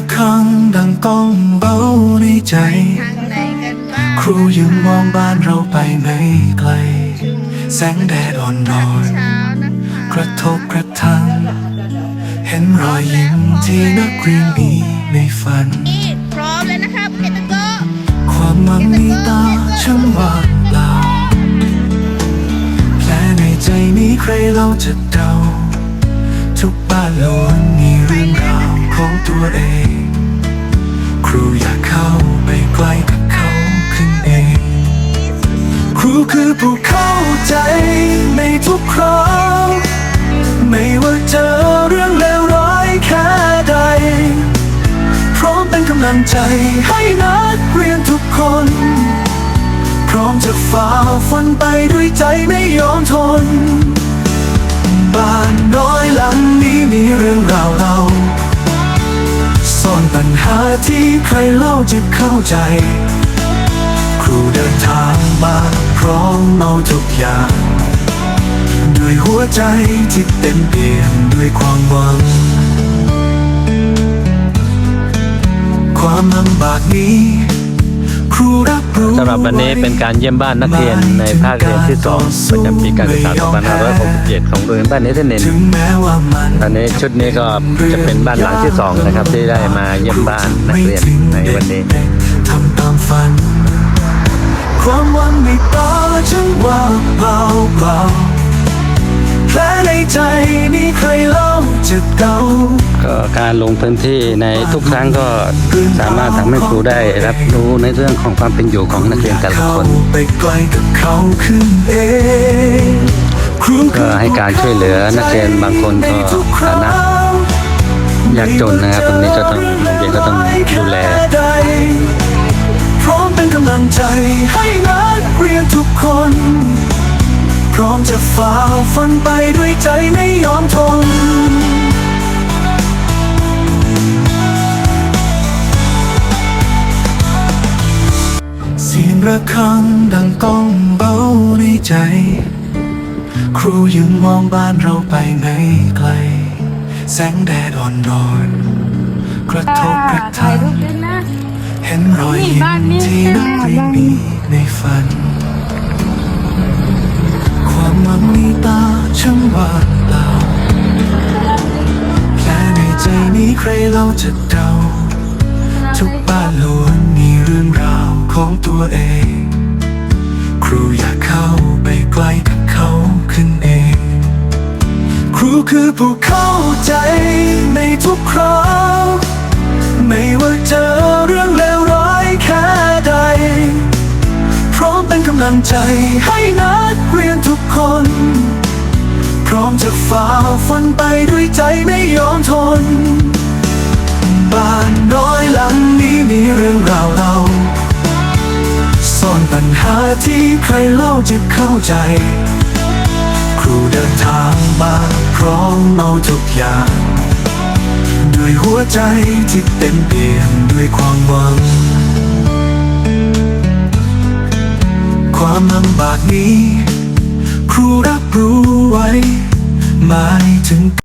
รั้งดังก้องเบาในใจทางไหนกันบ้างครูยืนมองบ้านเราไปไม่ไกล แสงแดดอ่อนนอนเช้านะคะกระทบกระทั่งเห็นรอยยิ้มที่นักเรียนมีในฝันนี่พร้อมแล้วนะครับเอตโกความหวังมีตาช่างว่างเปล่าแผลในใจนี้ใครเราจะเดา ทุกบ้านล้วนมีเรื่องราว ของตัวเอง ครูอยากเข้าไปใกล้กับเขาขึ้นเอง ครูคือผู้เข้าใจในทุกคราวไม่ว่าเจอเรื่องเลวร้ายแค่ใด พร้อมเป็นกำลังใจให้นักเรียนทุกคน พร้อมจะฝ่าฟันไปด้วยใจไม่ยอมทน บ้านน้อยหลังนี้มีเรื่องราวเราซ่อน ปัญหาที่ใครเล่าจะเข้าใจ ครูเดินทางมาพร้อมเอาทุกอย่าง ด้วยหัวใจที่เต็มเปี่ยมด้วยความหวัง ความลำบากนี้ สำหรับวันนี้เป็นการเยี่ยมบ้านนักเรียนในภาคเรียนที่ 2 ประจำปีการศึกษา 2567 ของโรงเรียนบ้านนี้เทนเนนถึงแม้ว่ามันตอนนี้ชุดนี้ก็จะเป็นบ้านหลังที่ 2 นะครับ ที่ได้มาเยี่ยมบ้านนักเรียนในวันนี้ทำตามฝันความหวังในตา ก็การลงพื้นที่ในทุกครั้งก็สามารถทำให้ครูได้รับรู้ในเรื่องของความเป็นอยู่ของนักเรียนแต่ละคนก็ให้การช่วยเหลือนักเรียนบางคนก็ฐานะยากจนนะครับตรงนี้ก็ต้องโรงเรียนก็ต้องดูแลพร้อมเป็นกำลังใจให้นักเรียนทุกคน พร้อมจะฝ่าฟันไปด้วยใจไม่ยอมทน ระฆังดังก้องเบาในใจ ครูยืนมองบ้านเราไปไม่ไกล แสงแดดอ่อนนอนกระทบกระถายทั่งเห็นรอยยิ้มที่นักเรียนบ้านมีในฝัน ความหวังมีตาช่างว่างเปล่าแผลในใจนี้ใครเราจะเดาทุกบ้านล้วนมีเรื่องราว ของตัวเอง ครูอยากเข้าไปใกล้กับเขาขึ้นเอง ครูคือผู้เข้าใจในทุกคราวไม่ว่าเจอเรื่องเลวร้ายแค่ใด พร้อมเป็นกำลังใจให้นักเรียนทุกคน พร้อมจะฝ่าฟันไปด้วยใจไม่ยอมทน บ้านน้อยหลังนี้มีเรื่องราว ญหาที่ใครเล่าจะเข้าใจ ครูเดินทางมาพร้อมเอาทุกอย่างด้วยหัวใจที่เต็มเปี่ยมด้วยความหวัง ความลำบากนี้ ครูรับรู้ไว้หมายถึง